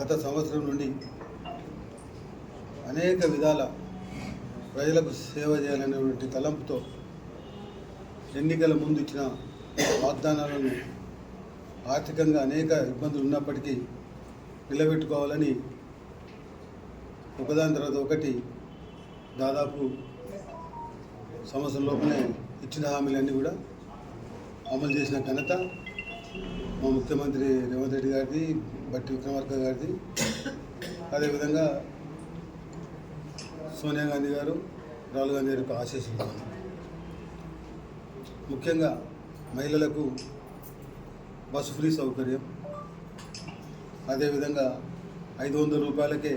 గత సంవత్సరం నుండి అనేక విధాల ప్రజలకు సేవ చేయాలనేటువంటి తలంపుతో ఎన్నికల ముందు ఇచ్చిన వాగ్దానాలను ఆర్థికంగా అనేక ఇబ్బందులు ఉన్నప్పటికీ నిలబెట్టుకోవాలని ఒకదాని తర్వాత ఒకటి దాదాపు సంవత్సరం లోపలే ఇచ్చిన హామీలన్నీ కూడా అమలు చేసిన ఘనత మా ముఖ్యమంత్రి రేవంత్ రెడ్డి గారిది బట్టి విక్రమార్క గారిది. అదేవిధంగా సోనియా గాంధీ గారు రాహుల్ గాంధీ గారి యొక్క ఆశీస్సులు. ముఖ్యంగా మహిళలకు బస్సు ఫ్రీ సౌకర్యం. అదేవిధంగా ఐదు వందల రూపాయలకే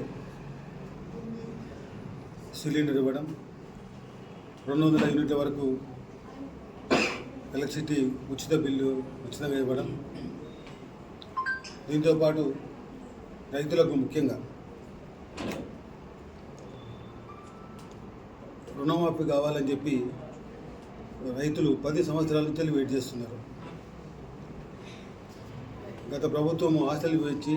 సిలిండర్ ఇవ్వడం. రెండు వందల యూనిట్ల వరకు ఎలక్ట్రిసిటీ ఉచిత బిల్లు ఉచితంగా ఇవ్వడం. దీంతో పాటు రైతులకు ముఖ్యంగా రుణమాఫీ కావాలని చెప్పి రైతులు పది సంవత్సరాల నుంచి వెయిట్ చేస్తున్నారు. గత ప్రభుత్వం ఆశలు వేచి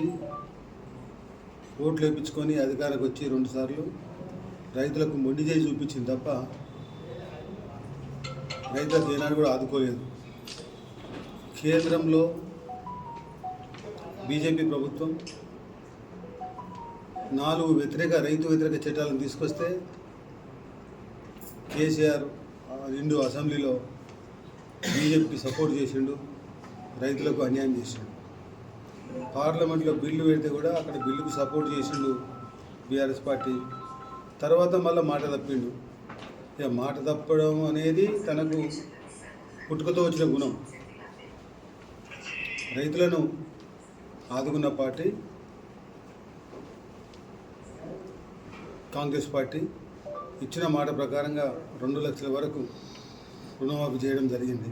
ఓట్లు వేయించుకొని అధికారకు వచ్చి రెండుసార్లు రైతులకు మొండి చేసి చూపించింది తప్ప రైతులకు ఏనాడు కూడా ఆదుకోలేదు. కేంద్రంలో బీజేపీ ప్రభుత్వం నాలుగు వ్యతిరేక రైతు వ్యతిరేక చట్టాలను తీసుకొస్తే కేసీఆర్ రెండు అసెంబ్లీలో బీజేపీకి సపోర్ట్ చేసిండు రైతులకు అన్యాయం చేసిండు. పార్లమెంట్లో బిల్లు పెడితే కూడా అక్కడ బిల్లుకు సపోర్ట్ చేసిండు బీఆర్ఎస్ పార్టీ. తర్వాత మళ్ళీ మాట తప్పిండు. మాట తప్పడం అనేది తనకు పుట్టుకతో వచ్చిన గుణం. రైతులను ఆదుకున్న పార్టీ కాంగ్రెస్ పార్టీ ఇచ్చిన మాట ప్రకారంగా రెండు లక్షల వరకు రుణమాఫీ చేయడం జరిగింది.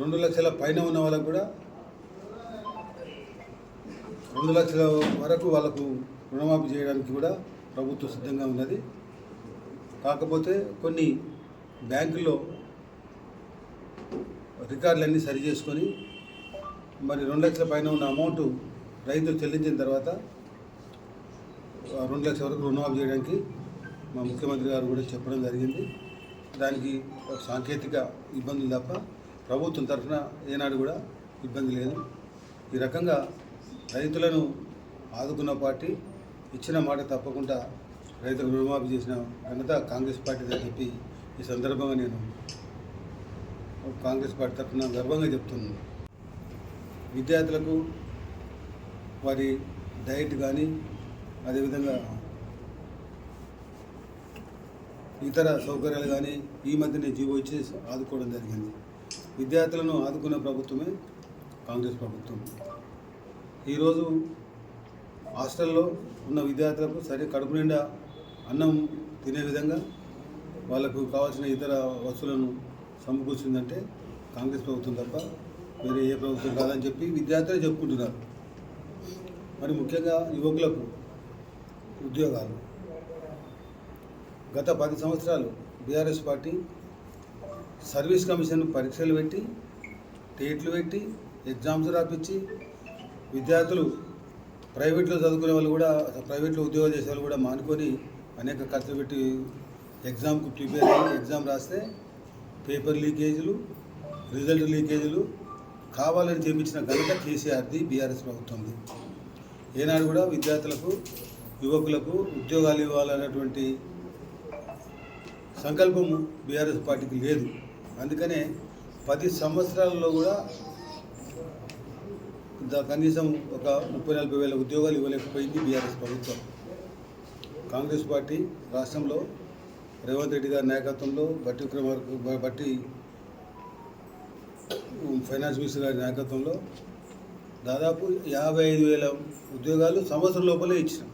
రెండు లక్షల పైన ఉన్న వాళ్ళకు కూడా రెండు లక్షల వరకు వాళ్ళకు రుణమాఫీ చేయడానికి కూడా ప్రభుత్వం సిద్ధంగా ఉన్నది. కాకపోతే కొన్ని బ్యాంకుల్లో రికార్డులన్నీ సరి చేసుకొని మరి రెండు లక్షల పైన ఉన్న అమౌంట్ రైతులు చెల్లించిన తర్వాత రెండు లక్షల వరకు రుణమాఫీ చేయడానికి మా ముఖ్యమంత్రి గారు కూడా చెప్పడం జరిగింది. దానికి ఒక సాంకేతిక ఇబ్బందులు తప్ప ప్రభుత్వం తరఫున ఏనాడు కూడా ఇబ్బంది లేదు. ఈ రకంగా రైతులను ఆదుకున్న పార్టీ ఇచ్చిన మాట తప్పకుండా రైతులకు రుణమాఫీ చేసిన ఘనత కాంగ్రెస్ పార్టీదని చెప్పి ఈ సందర్భంగా నేను కాంగ్రెస్ పార్టీ తరఫున గర్వంగా చెప్తున్నాను. విద్యార్థులకు వారి డైట్ కానీ అదేవిధంగా ఇతర సౌకర్యాలు కానీ ఈ మధ్యనే జీవో ఇచ్చి ఆదుకోవడం జరిగింది. విద్యార్థులను ఆదుకున్న ప్రభుత్వమే కాంగ్రెస్ ప్రభుత్వం. ఈరోజు హాస్టల్లో ఉన్న విద్యార్థులకు సరే కడుపు నిండా అన్నం తినే విధంగా వాళ్ళకు కావాల్సిన ఇతర వస్తువులను సమకూర్చిందంటే కాంగ్రెస్ ప్రభుత్వం తప్ప వేరే ఏ ప్రభుత్వం కాదని చెప్పి విద్యార్థులే చెప్పుకుంటున్నారు. మరి ముఖ్యంగా యువకులకు ఉద్యోగాలు. గత పది సంవత్సరాలు బీఆర్ఎస్ పార్టీ సర్వీస్ కమిషన్ పరీక్షలు పెట్టి టేట్లు పెట్టి ఎగ్జామ్స్ రాపించి విద్యార్థులు ప్రైవేట్లో చదువుకునే వాళ్ళు కూడా ప్రైవేట్లో ఉద్యోగాలు చేసే వాళ్ళు కూడా మానుకొని అనేక ఖర్చు పెట్టి ఎగ్జామ్కు ప్రిపేర్ అయ్యి ఎగ్జామ్ రాస్తే పేపర్ లీకేజీలు రిజల్ట్ లీకేజీలు కావాలని చేపించిన ఘనత కేసీఆర్ది బీఆర్ఎస్ ప్రభుత్వంది. ఏనాడు కూడా విద్యార్థులకు యువకులకు ఉద్యోగాలు ఇవ్వాలన్నటువంటి సంకల్పం బీఆర్ఎస్ పార్టీకి లేదు. అందుకనే పది సంవత్సరాలలో కూడా కనీసం ఒక ముప్పై నలభై వేల ఉద్యోగాలు ఇవ్వలేకపోయింది బీఆర్ఎస్ ప్రభుత్వం. కాంగ్రెస్ పార్టీ రాష్ట్రంలో రేవంత్ రెడ్డి గారి నాయకత్వంలో బట్టి విక్రమార్క బట్టి ఫైనాన్స్ మినిస్టర్ గారి నాయకత్వంలో దాదాపు యాభై ఐదు వేల ఉద్యోగాలు సంవత్సరం లోపలే ఇచ్చినాం.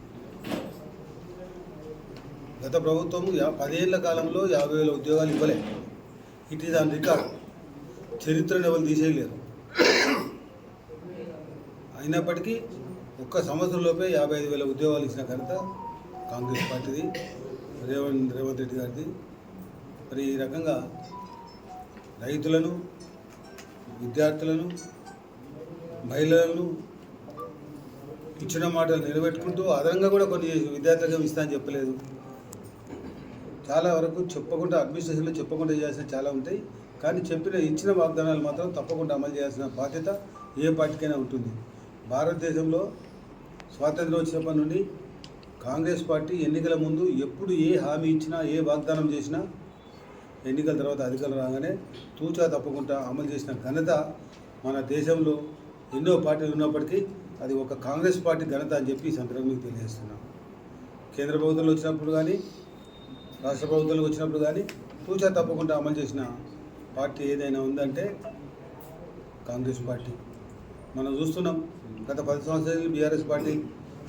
గత ప్రభుత్వం యా పదేళ్ళ కాలంలో యాభై వేల ఉద్యోగాలు ఇవ్వలే. ఇట్ ఈజ్ ఆన్ రికార్డ్ చరిత్రను ఎవరు తీసేయలేరు. అయినప్పటికీ ఒక్క సంవత్సరంలోపే యాభై ఐదు వేల ఉద్యోగాలు ఇచ్చిన ఘనత కాంగ్రెస్ పార్టీది రేవంత్ రేవంత్ రెడ్డి గారిది. మరి ఈ రకంగా రైతులను విద్యార్థులను మహిళలను ఇచ్చిన మాటలు నిలబెట్టుకుంటూ అదనంగా కూడా కొన్ని విద్యార్థులకు ఇస్తా అని చెప్పలేదు. చాలా వరకు చెప్పకుండా అడ్మినిస్ట్రేషన్లో చెప్పకుండా చేయాల్సిన చాలా ఉంటాయి. కానీ చెప్పిన ఇచ్చిన వాగ్దానాలు మాత్రం తప్పకుండా అమలు చేయాల్సిన బాధ్యత ఏ పార్టీకైనా ఉంటుంది. భారతదేశంలో స్వాతంత్రం వచ్చినప్పటి నుండి కాంగ్రెస్ పార్టీ ఎన్నికల ముందు ఎప్పుడు ఏ హామీ ఇచ్చినా ఏ వాగ్దానం చేసినా ఎన్నికల తర్వాత అధికారులు రాగానే తూచా తప్పకుండా అమలు చేసిన ఘనత మన దేశంలో ఎన్నో పార్టీలు ఉన్నప్పటికీ అది ఒక కాంగ్రెస్ పార్టీ ఘనత అని చెప్పి ఈ సందర్భంగా మీకు తెలియజేస్తున్నాం. కేంద్ర ప్రభుత్వంలో వచ్చినప్పుడు కానీ రాష్ట్ర ప్రభుత్వంలో వచ్చినప్పుడు కానీ తూచా తప్పకుండా అమలు చేసిన పార్టీ ఏదైనా ఉందంటే కాంగ్రెస్ పార్టీ. మనం చూస్తున్నాం గత పది సంవత్సరాలు బీఆర్ఎస్ పార్టీ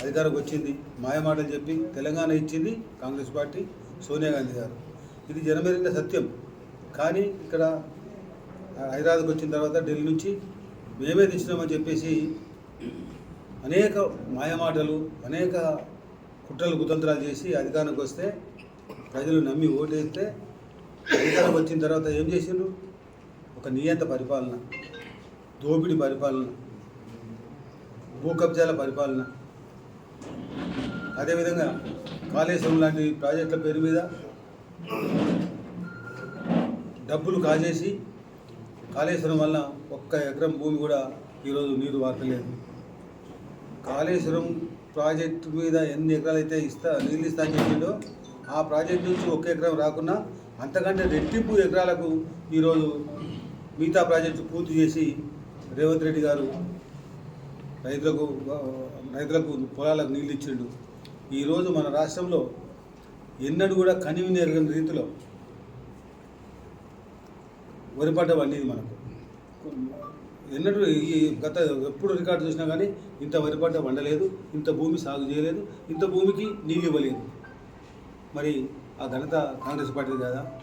అధికారంకి వచ్చింది. మాయమాటలు చెప్పి తెలంగాణ ఇచ్చింది కాంగ్రెస్ పార్టీ సోనియా గాంధీ గారు. ఇది జనమేరిన సత్యం. కానీ ఇక్కడ హైదరాబాద్కి వచ్చిన తర్వాత ఢిల్లీ నుంచి మేమే తెచ్చినామని చెప్పేసి అనేక మాయమాటలు అనేక కుట్రలు కుతంత్రాలు చేసి అధికారానికి వస్తే ప్రజలు నమ్మి ఓటేస్తే అధికారం వచ్చిన తర్వాత ఏం చేసిండ్రు? ఒక నియంత పరిపాలన దోపిడి పరిపాలన భూ కబ్జాల పరిపాలన అదేవిధంగా కాళేశ్వరం లాంటి ప్రాజెక్టుల పేరు మీద డబ్బులు కాజేసి కాళేశ్వరం వల్ల ఒక్క ఎకరం భూమి కూడా ఈరోజు నీరు వార్తలేదు కాళేశ్వరం ప్రాజెక్టు మీద ఎన్ని ఎకరాలు అయితే ఇస్తా నీళ్ళు ఇస్తా అని చెప్పిండో ఆ ప్రాజెక్ట్ నుంచి ఒక్క ఎకరం రాకున్నా అంతకంటే రెట్టింపు ఎకరాలకు ఈరోజు మిగతా ప్రాజెక్టు పూర్తి చేసి రేవంత్ రెడ్డి గారు రైతులకు రైతులకు పొలాలకు నీళ్ళు ఇచ్చిండు. ఈరోజు మన రాష్ట్రంలో ఎన్నడూ కూడా కనివి ఎరగని రీతిలో వరి పంట పండింది మనకు. ఎన్నడూ ఈ గత ఎప్పుడు రికార్డు చూసినా కానీ ఇంత వరి పంట పండలేదు ఇంత భూమి సాగు చేయలేదు ఇంత భూమికి నీళ్ళు ఇవ్వలేదు. మరి ఆ ఘనత కాంగ్రెస్ పార్టీ కదా.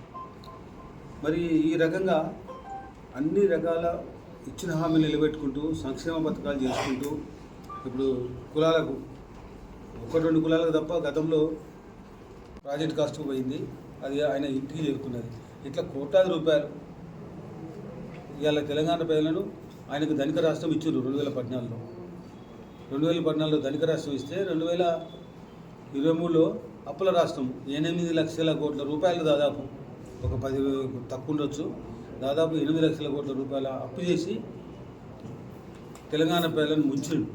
మరి ఈ రకంగా అన్ని రకాల ఇచ్చిన హామీలు నిలబెట్టుకుంటూ సంక్షేమ పథకాలు చేసుకుంటూ ఇప్పుడు కులాలకు ఒక రెండు కులాలకు తప్ప గతంలో ప్రాజెక్ట్ కాస్ట్కు పోయింది. అది ఆయన ఇంటికి చేరుకున్నది. ఇట్లా కోట్లాది రూపాయలు ఇవాళ తెలంగాణ ప్రజలను ఆయనకు ధనిక రాష్ట్రం ఇచ్చారు రెండు వేల పద్నాలుగులో. రెండు వేల పద్నాలుగులో ధనిక రాష్ట్రం ఇస్తే రెండు వేల ఇరవై మూడులో అప్పుల రాష్ట్రం ఎనిమిది లక్షల కోట్ల రూపాయలు దాదాపు ఒక పది తక్కువ ఉండొచ్చు. దాదాపు ఎనిమిది లక్షల కోట్ల రూపాయల అప్పు చేసి తెలంగాణ ప్రజలను ముంచిండు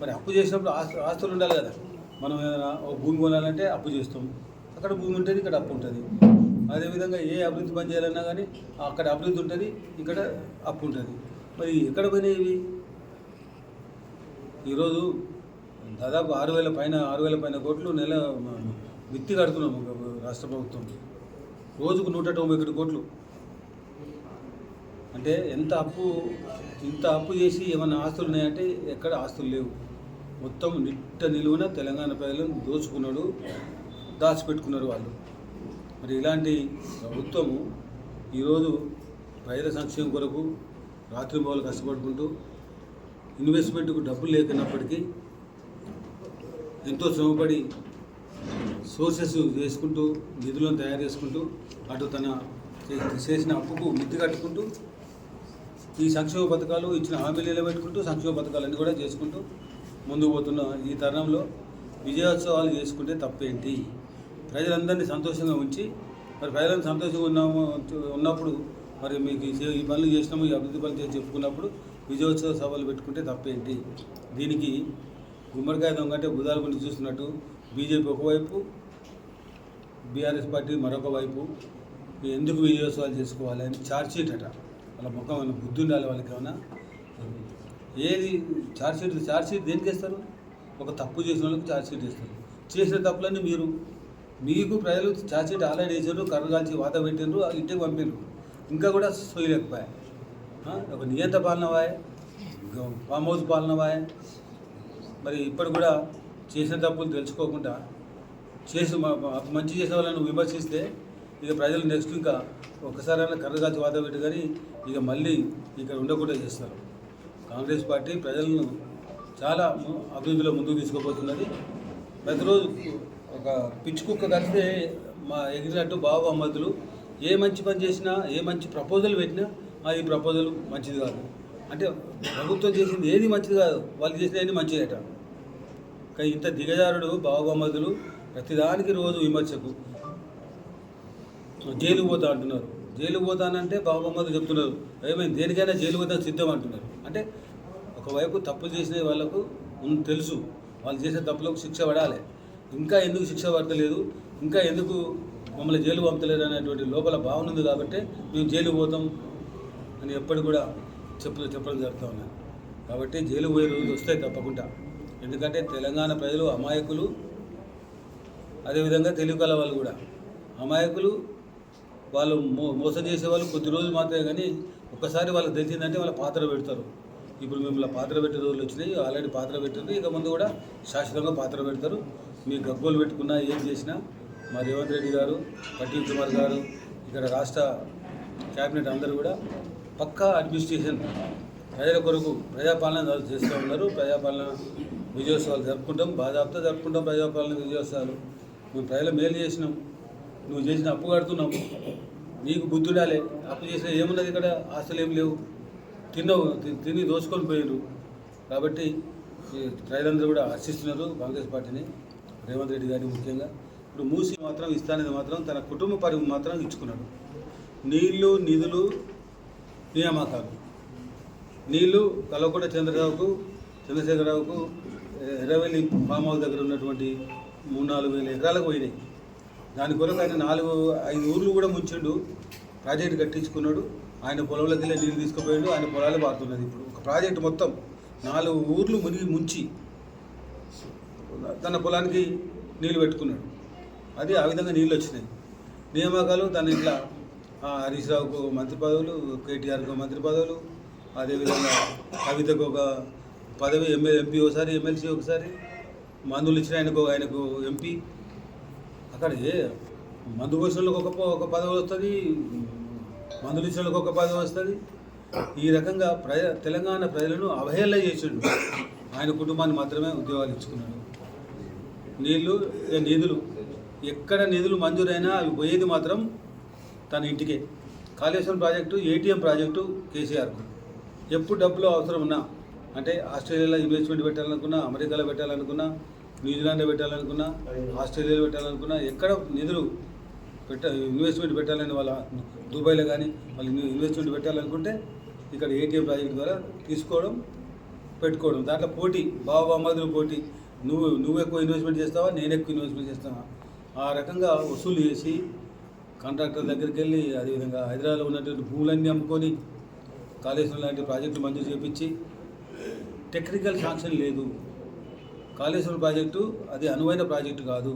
మరి అప్పు చేసినప్పుడు ఆస్తు ఆస్తులు ఉండాలి కదా. మనం ఏదైనా ఒక భూమి కొనాలంటే అప్పు చేస్తాం. అక్కడ భూమి ఉంటుంది ఇక్కడ అప్పు ఉంటుంది. అదేవిధంగా ఏ అభివృద్ధి పని చేయాలన్నా కానీ అక్కడ అభివృద్ధి ఉంటుంది ఇక్కడ అప్పు ఉంటుంది. మరి ఎక్కడ పోయినాయి ఈరోజు దాదాపు ఆరు వేల పైన ఆరు వేల పైన కోట్లు నెల విత్తి మిత్తి కడుతున్నాం రాష్ట్ర ప్రభుత్వం. రోజుకు నూట తొంభై ఒకటి కోట్లు. అంటే ఎంత అప్పు ఇంత అప్పు చేసి ఏమైనా ఆస్తులు ఉన్నాయంటే ఎక్కడ ఆస్తులు లేవు. మొత్తం నిట్ట నిలువున తెలంగాణ ప్రజలను దోచుకున్నాడు దాచిపెట్టుకున్నారు వాళ్ళు. మరి ఇలాంటి ప్రభుత్వము ఈరోజు ప్రజల సంక్షేమం కొరకు రాత్రింబవలు కష్టపడుకుంటూ ఇన్వెస్ట్మెంట్కు డబ్బులు లేకున్నప్పటికీ ఎంతో శ్రమపడి సోర్సెస్ చేసుకుంటూ నిధులను తయారు చేసుకుంటూ అటు తన చేసిన అప్పుకు మిత్తి కట్టుకుంటూ ఈ సంక్షేమ పథకాలు ఇచ్చిన హామీలు నిలబెట్టుకుంటూ సంక్షేమ పథకాలన్నీ కూడా చేసుకుంటూ ముందుకు పోతున్న ఈ తరుణంలో విజయోత్సవాలు చేసుకుంటే తప్పేంటి? ప్రజలందరినీ సంతోషంగా ఉంచి మరి ప్రజలను సంతోషంగా ఉన్నాము ఉన్నప్పుడు మరి మీకు ఈ ఈ పనులు చేసినాము ఈ అభివృద్ధి పనులు చేసి చెప్పుకున్నప్పుడు విజయోత్సవ సభలు పెట్టుకుంటే తప్పేంటి? దీనికి గుమ్మడికాయ దొంగ అంటే బుధాల గురించి చూస్తున్నట్టు బీజేపీ ఒకవైపు బీఆర్ఎస్ పార్టీ మరొక వైపు ఎందుకు విజయోత్సవాలు చేసుకోవాలి అని ఛార్జ్ షీట్ అట. వాళ్ళ ముఖం ఏమైనా బుద్ధి ఉండాలి వాళ్ళకి ఏమైనా? ఏది ఛార్జ్షీట్ ఛార్జ్షీట్ దేనికి వేస్తారు? ఒక తప్పు చేసిన వాళ్ళకి ఛార్జ్షీట్ వేస్తారు. చేసిన తప్పులన్నీ మీరు మీకు ప్రజలు ఛార్జ్షీట్ ఆల్రెడీ వేసారు కర్ర కాల్చి వాత పెట్టిండ్రు ఇంటికి పంపిండ్రు ఇంకా కూడా సోయలేకపోయా ఒక నియంత పాలన వాయ్ ఫామ్ హౌస్ పాలన వాయ్ మరి ఇప్పుడు కూడా చేసిన తప్పులు తెలుసుకోకుండా చేసి మంచి చేసే వాళ్ళని విమర్శిస్తే ఇక ప్రజలు నెక్స్ట్ ఇంకా ఒక్కసారైనా కాల్చి వాత పెట్టి కానీ ఇక మళ్ళీ ఇక్కడ ఉండకుండా చేస్తారు. కాంగ్రెస్ పార్టీ ప్రజలను చాలా అభివృద్ధిలో ముందుకు తీసుకుపోతున్నది. ప్రతిరోజు ఒక పిచ్చి కుక్క కలిస్తే మా ఎగిరినట్టు బాబు అమ్మతులు ఏ మంచి పని చేసినా ఏ మంచి ప్రపోజల్ పెట్టినా ఆ ఈ ప్రపోజల్ మంచిది కాదు. అంటే ప్రభుత్వం చేసింది ఏది మంచిది కాదు. వాళ్ళు చేసిన ఏది మంచిదట. కానీ ఇంత దిగజారుడు బావబొమ్మదులు ప్రతిదానికి రోజు విమర్శకు జైలు పోతా అంటున్నారు. జైలు పోతానంటే బాబమ్మతో చెప్తున్నారు. ఏమైంది? దేనికైనా జైలు పోతా సిద్ధం అంటున్నారు. అంటే ఒకవైపు తప్పు చేసిన వాళ్ళకు తెలుసు. వాళ్ళు చేసే తప్పులకు శిక్ష పడాలి. ఇంకా ఎందుకు శిక్ష పడతలేదు? ఇంకా ఎందుకు మమ్మల్ని జైలు పంపలేదు అనేటువంటి లోపల భావన ఉంది కాబట్టి మేము జైలు పోతాం అని ఎప్పటికి కూడా చెప్పు చెప్పడం జరుగుతూ ఉన్నాను కాబట్టి జైలు పోయే రోజులు వస్తాయి తప్పకుండా. ఎందుకంటే తెలంగాణ ప్రజలు అమాయకులు. అదేవిధంగా తెలుగు కల వాళ్ళు కూడా. అమాయకులు వాళ్ళు మో మోసం చేసే వాళ్ళు కొద్ది రోజులు మాత్రమే కానీ ఒక్కసారి వాళ్ళకి తెలిసిందంటే వాళ్ళ పాత్ర పెడతారు. ఇప్పుడు మిమ్మల్ని పాత్ర పెట్టే రోజులు వచ్చినాయి ఆల్రెడీ పాత్ర పెట్టారు ఇక ముందు కూడా శాశ్వతంగా పాత్ర పెడతారు. మీ గగ్గోలు పెట్టుకున్నా ఏం చేసినా మా రేవంత్ రెడ్డి గారు పట్టీ కుమార్ గారు ఇక్కడ రాష్ట్ర క్యాబినెట్ అందరూ కూడా పక్కా అడ్మినిస్ట్రేషన్ ప్రజల కొరకు ప్రజాపాలన చేస్తూ ఉన్నారు. ప్రజాపాలన విజయోత్సవాలు జరుపుకుంటాం బాధాప్తా జరుపుకుంటాం ప్రజాపాలన విజయోత్సవాలు. మేము ప్రజల మేలు చేసినాం నువ్వు చేసిన అప్పు కడుతున్నావు నీకు బుద్ధుడాలే అప్పు చేసిన ఏమున్నది ఇక్కడ? ఆస్తులు ఏం లేవు. తిన్నావు తిని దోచుకొని పోయారు కాబట్టి ఈ ప్రజలందరూ కూడా హర్షిస్తున్నారు కాంగ్రెస్ పార్టీని రేవంత్ రెడ్డి గారిని ముఖ్యంగా. ఇప్పుడు మూసి మాత్రం ఇస్తానని మాత్రం తన కుటుంబ పరివి మాత్రం ఇచ్చుకున్నాడు. నీళ్ళు నిధులు నియామకాలు. నీళ్ళు కలవకుండా చంద్రరావుకు చంద్రశేఖరరావుకు ఎర్రవెల్లి ఫామ్ హౌస్ దగ్గర ఉన్నటువంటి మూడు నాలుగు వేల ఎకరాలకు పోయినాయి. దాని కొరకు ఆయన నాలుగు ఐదు ఊర్లు కూడా ముంచిండు. ప్రాజెక్ట్ కట్టించుకున్నాడు. ఆయన పొలంలోకి వెళ్ళి నీళ్ళు తీసుకుపోయాడు. ఆయన పొలాలు పారుతున్నది ఇప్పుడు. ఒక ప్రాజెక్ట్ మొత్తం నాలుగు ఊర్లు మునిగి ముంచి తన పొలానికి నీళ్ళు పెట్టుకున్నాడు. అది ఆ విధంగా నీళ్ళు వచ్చినాయి. నియామకాలు తన ఇట్లా హరీష్ రావుకు మంత్రి పదవులు కేటీఆర్కు మంత్రి పదవులు అదేవిధంగా కవితకు ఒక పదవి ఎమ్మెల్యే ఎంపీ ఒకసారి ఎమ్మెల్సీ ఒకసారి మందులు ఇచ్చిన ఆయనకు ఆయనకు ఎంపీ. అక్కడ ఏ? మందు పోసినోళ్ళకి ఒక ఒక పదవి వస్తుంది మందులు ఇచ్చిన ఒక పదవి వస్తుంది. ఈ రకంగా ప్రజ తెలంగాణ ప్రజలను అవహేళన చేసిండు. ఆయన కుటుంబాన్ని మాత్రమే ఉద్యోగాలు ఇచ్చుకున్నాడు. నీళ్ళు నిధులు. ఎక్కడ నిధులు మంజూరైనా అవి పోయేది మాత్రం తన ఇంటికే. కాళేశ్వరం ప్రాజెక్టు ఏటీఎం ప్రాజెక్టు కేసీఆర్కు. ఎప్పుడు డబ్బులు అవసరం ఉన్నా అంటే ఆస్ట్రేలియాలో ఇన్వెస్ట్మెంట్ పెట్టాలనుకున్నా అమెరికాలో పెట్టాలనుకున్నా న్యూజిలాండ్లో పెట్టాలనుకున్నా ఆస్ట్రేలియాలో పెట్టాలనుకున్నా ఎక్కడ నిధులు పెట్ట ఇన్వెస్ట్మెంట్ పెట్టాలని వాళ్ళ దుబాయ్లో కానీ వాళ్ళు ఇన్వెస్ట్మెంట్ పెట్టాలనుకుంటే ఇక్కడ ఏటీఎం ప్రాజెక్ట్ ద్వారా తీసుకోవడం పెట్టుకోవడం. దాంట్లో పోటీ బావబామ్మదులు పోటీ. నువ్వు నువ్వు ఎక్కువ ఇన్వెస్ట్మెంట్ చేస్తావా నేను ఎక్కువ ఇన్వెస్ట్మెంట్ చేస్తావా ఆ రకంగా వసూలు చేసి కాంట్రాక్టర్ దగ్గరికి వెళ్ళి అదేవిధంగా హైదరాబాద్లో ఉన్నటువంటి భూములన్నీ అమ్ముకొని కాళేశ్వరం లాంటి ప్రాజెక్టు మంజూరు చేపించి టెక్నికల్ శాంక్షన్ లేదు. కాళేశ్వరం ప్రాజెక్టు అది అనువైన ప్రాజెక్టు కాదు.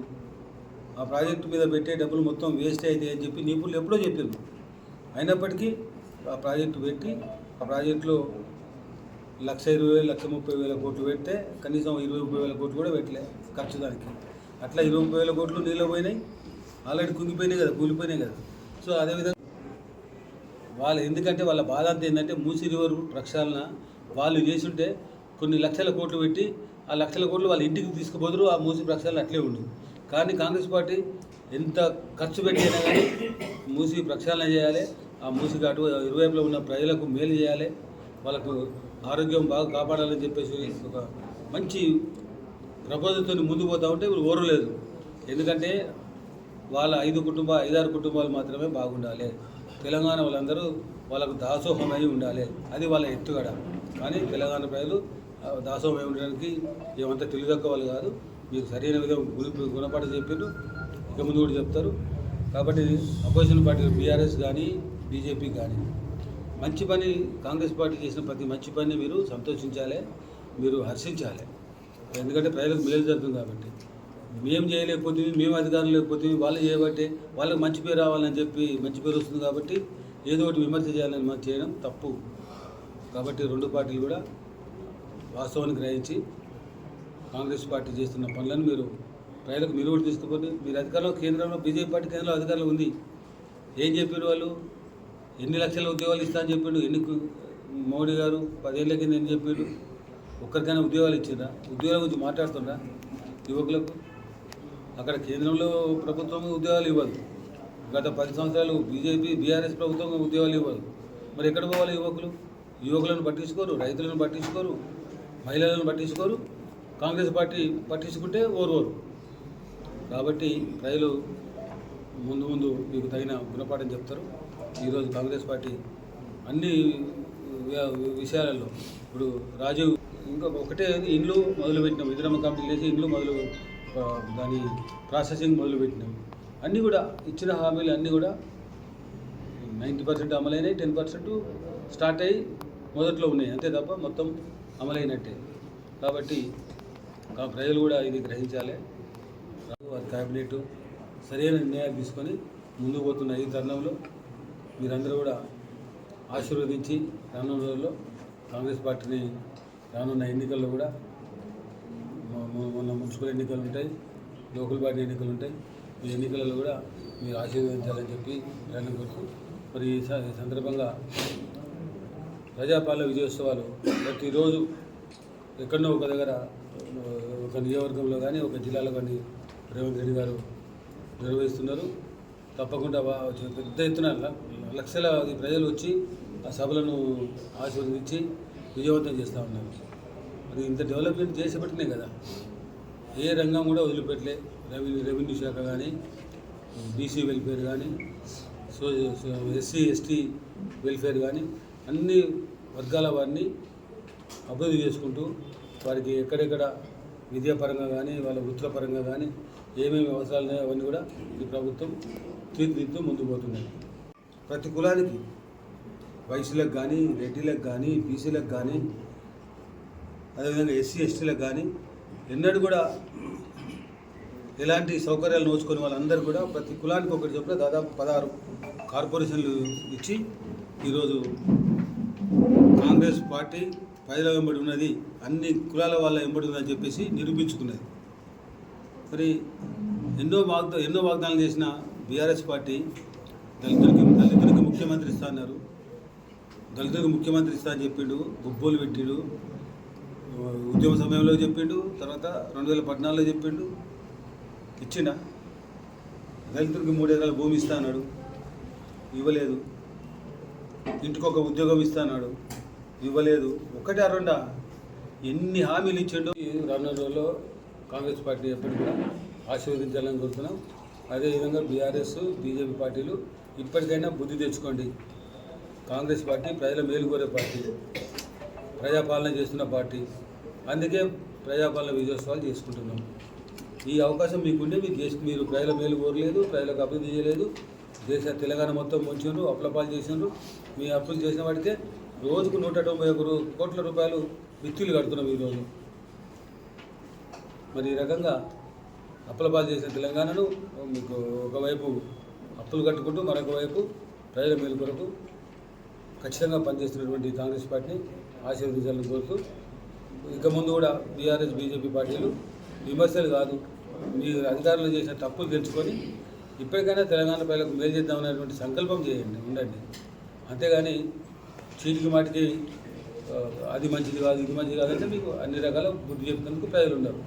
ఆ ప్రాజెక్టు మీద పెట్టే డబ్బులు మొత్తం వేస్ట్ అవుతాయి అని చెప్పి నిపుణులు ఎప్పుడో చెప్పారు అయినప్పటికీ ఆ ప్రాజెక్టు పెట్టి ఆ ప్రాజెక్టులో లక్ష ఇరవై వేలు లక్ష ముప్పై వేల కోట్లు పెడితే కనీసం ఇరవై ముప్పై వేల కోట్లు కూడా పెట్టలే ఖర్చు దానికి. అట్లా ఇరవై ముప్పై వేల కోట్లు నీళ్ళు పోయినాయి. ఆల్రెడీ కుంగిపోయినాయి కదా కూలిపోయినాయి కదా. సో అదేవిధంగా వాళ్ళు ఎందుకంటే వాళ్ళ బాధ అంతా ఏంటంటే మూసి రివర్ ప్రక్షాళన వాళ్ళు చేసుంటే కొన్ని లక్షల కోట్లు పెట్టి ఆ లక్షల కోట్లు వాళ్ళ ఇంటికి తీసుకుపోదురు ఆ మూసి ప్రక్షాళన అట్లే ఉండు. కానీ కాంగ్రెస్ పార్టీ ఎంత ఖర్చు పెట్టినా కానీ మూసి ప్రక్షాళన చేయాలి ఆ మూసికి అటు ఇరువైపులో ఉన్న ప్రజలకు మేలు చేయాలి వాళ్ళకు ఆరోగ్యం బాగా కాపాడాలని చెప్పేసి ఒక మంచి ప్రపోజల్తో ముందుకు పోతా ఉంటే ఇప్పుడు ఓరలేదు ఎందుకంటే వాళ్ళ ఐదు కుటుంబ ఐదారు కుటుంబాలు మాత్రమే బాగుండాలి. తెలంగాణ వాళ్ళందరూ వాళ్ళకు దాసోహమై ఉండాలి. అది వాళ్ళ ఎత్తుగడ. కానీ తెలంగాణ ప్రజలు ఆ ఉండడానికి ఏమంతా తెలియదక్క వాళ్ళు కాదు. మీకు సరైన విధంగా గురి గుణపాఠ చెప్పారు ఇక ముందు కూడా చెప్తారు. కాబట్టి అపోజిషన్ పార్టీలు బీఆర్ఎస్ కానీ బీజేపీ కానీ మంచి పని కాంగ్రెస్ పార్టీ చేసిన ప్రతి మంచి పని మీరు సంతోషించాలి. మీరు హర్షించాలి. ఎందుకంటే ప్రజలకు మేలు జరుగుతుంది కాబట్టి. మేము చేయలేకపోతే మేము అధికారం లేకపోతే వాళ్ళు చేయబట్టే వాళ్ళకి మంచి పేరు రావాలని చెప్పి మంచి పేరు వస్తుంది కాబట్టి ఏదో ఒకటి విమర్శ చేయాలని మనం చేయడం తప్పు. కాబట్టి రెండు పార్టీలు కూడా వాస్తవాన్ని గ్రహించి కాంగ్రెస్ పార్టీ చేస్తున్న పనులను మీరు ప్రజలకు మీరు కూడా తీసుకుపోతే మీరు అధికారంలో కేంద్రంలో బీజేపీ పార్టీ కేంద్రంలో అధికారులు ఉంది. ఏం చెప్పారు వాళ్ళు? ఎన్ని లక్షల ఉద్యోగాలు ఇస్తా అని చెప్పిండు ఎన్ని మోడీ గారు పదేళ్ళ కింద ఏం చెప్పిండు ఒక్కరికైనా ఉద్యోగాలు ఇచ్చిందా ఉద్యోగాల గురించి మాట్లాడుతుండ్రా యువకులకు? అక్కడ కేంద్రంలో ప్రభుత్వం ఉద్యోగాలు ఇవ్వదు. గత పది సంవత్సరాలు బీజేపీ బీఆర్ఎస్ ప్రభుత్వం ఉద్యోగాలు ఇవ్వదు. మరి ఎక్కడ పోవాలి యువకులు? యువకులను పట్టించుకోరు రైతులను పట్టించుకోరు. మహిళలను పట్టించుకోరు కాంగ్రెస్ పార్టీ పట్టించుకుంటే ఓరు కాబట్టి ప్రజలు ముందు ముందు మీకు తగిన గుణపాఠం చెప్తారు. ఈరోజు కాంగ్రెస్ పార్టీ అన్ని విషయాలలో ఇప్పుడు రాజీవ్ ఇంకా ఒకటే ఇండ్లు మొదలుపెట్టినాం. ఇందిరమ్మ కమిటీ చేసి ఇండ్లు మొదలు దాని ప్రాసెసింగ్ మొదలుపెట్టినాం. అన్నీ కూడా ఇచ్చిన హామీలు అన్నీ కూడా నైంటీ పర్సెంట్ అమలైనాయి టెన్ పర్సెంట్ స్టార్ట్ అయ్యి మొదట్లో ఉన్నాయి. అంతే తప్ప మొత్తం అమలైనట్టే. కాబట్టి ఆ ప్రజలు కూడా ఇది గ్రహించాలి. వారి క్యాబినెట్ సరైన నిర్ణయాలు తీసుకొని ముందుకు పోతున్న ఈ తరుణంలో మీరందరూ కూడా ఆశీర్వదించి రానున్న రోజుల్లో కాంగ్రెస్ పార్టీని రానున్న ఎన్నికల్లో కూడా మొన్న మున్సిపల్ ఎన్నికలు ఉంటాయి లోకల్ పార్టీ ఎన్నికలు ఉంటాయి. ఈ ఎన్నికలలో కూడా మీరు ఆశీర్వదించాలని చెప్పి నేను కోరుతూ మరి ఈ సందర్భంగా ప్రజాపాలన విజయోత్సవాలు ప్రతిరోజు ఎక్కడో ఒక దగ్గర ఒక నియోజకవర్గంలో కానీ ఒక జిల్లాలో కానీ రేవంత్ రెడ్డి గారు నిర్వహిస్తున్నారు. తప్పకుండా పెద్ద ఎత్తున లక్షల ప్రజలు వచ్చి ఆ సభలను ఆశీర్వదించి విజయవంతం చేస్తూ ఉన్నారు. మరి ఇంత డెవలప్మెంట్ చేసేపట్టినే కదా. ఏ రంగం కూడా వదిలిపెట్టలే. రెవెన్యూ రెవెన్యూ శాఖ కానీ బీసీ వెల్ఫేర్ కానీ సో ఎస్సీ ఎస్టీ వెల్ఫేర్ కానీ అన్ని వర్గాల వారిని అభివృద్ధి చేసుకుంటూ వారికి ఎక్కడెక్కడ విద్యాపరంగా కానీ వాళ్ళ వృత్తిపరంగా కానీ ఏమేమి అవసరాలు ఉన్నాయో అవన్నీ కూడా ఈ ప్రభుత్వం తీర్చిదిద్దుతూ ముందుకు పోతున్నాయి ప్రతి కులానికి వయసులకు కానీ రెడ్డిలకు కానీ బీసీలకు కానీ అదేవిధంగా ఎస్సీ ఎస్టీలకు కానీ ఎన్నడూ కూడా ఎలాంటి సౌకర్యాలు నోచుకొని వాళ్ళందరూ కూడా ప్రతి కులానికి ఒకటి చొప్పున దాదాపు పదహారు కార్పొరేషన్లు ఇచ్చి ఈరోజు కాంగ్రెస్ పార్టీ ప్రజల వెంబడి ఉన్నది. అన్ని కులాల వాళ్ళ వెంబడి ఉందని చెప్పేసి నిరూపించుకున్నది. మరి ఎన్నో వాగ్దా ఎన్నో వాగ్దానాలు చేసిన బీఆర్ఎస్ పార్టీ దళితులకి దళితులకి ముఖ్యమంత్రి ఇస్తా అన్నారు దళితులకు ముఖ్యమంత్రి ఇస్తా అని చెప్పిండు గుబ్బోలు పెట్టిండు ఉద్యమ సమయంలో చెప్పిండు తర్వాత రెండు వేల పద్నాలుగులో చెప్పిండు. ఇచ్చిండా? దళితుడికి మూడు ఎకరాల భూమి ఇస్తా అన్నాడు. ఇవ్వలేదు. ఇంటికి ఒక ఉద్యోగం ఇస్తా ఇవ్వలేదు. ఒకటి రెండా ఎన్ని హామీలు ఇచ్చాడు. ఈ రానున్న రోజుల్లో కాంగ్రెస్ పార్టీ ఎప్పటికీ కూడా ఆశీర్వదించాలని కోరుతున్నాం. అదేవిధంగా బీఆర్ఎస్ బీజేపీ పార్టీలు ఇప్పటికైనా బుద్ధి తెచ్చుకోండి. కాంగ్రెస్ పార్టీ ప్రజల మేలు కోరే పార్టీ. ప్రజాపాలన చేస్తున్న పార్టీ. అందుకే ప్రజాపాలన విజయోత్సవాలు చేసుకుంటున్నాం. ఈ అవకాశం మీకుండే మీ దేశ మీరు ప్రజల మేలు కోరలేదు ప్రజలకు అభివృద్ధి చేయలేదు. దేశ తెలంగాణ మొత్తం ముంచిండ్రు అప్లపాలు చేసిండ్రు. మీ అప్పులు చేసిన వాడితే రోజుకు నూట తొంభై ఒకరు కోట్ల రూపాయలు విత్తులు కడుతున్నాం ఈరోజు. మరి ఈ రకంగా అప్పులపాలు చేసిన తెలంగాణను మీకు ఒకవైపు అప్పులు కట్టుకుంటూ మరొక వైపు ప్రజల మేలు కొరకు ఖచ్చితంగా పనిచేస్తున్నటువంటి కాంగ్రెస్ పార్టీని ఆశీర్వదించాలని కోరుతూ ఇక ముందు కూడా బీఆర్ఎస్ బీజేపీ పార్టీలు విమర్శలు కాదు. మీ అధికారులు చేసిన తప్పులు తెలుసుకొని ఇప్పటికైనా తెలంగాణ ప్రజలకు మేలు చేద్దామనేటువంటి సంకల్పం చేయండి ఉండండి. అంతేగాని చీటికి మాటికి అది మంచిది కాదు ఇది మంచిది కాదంటే మీకు అన్ని రకాల బుద్ధి చెప్తున్నందుకు ప్రజలు ఉండరు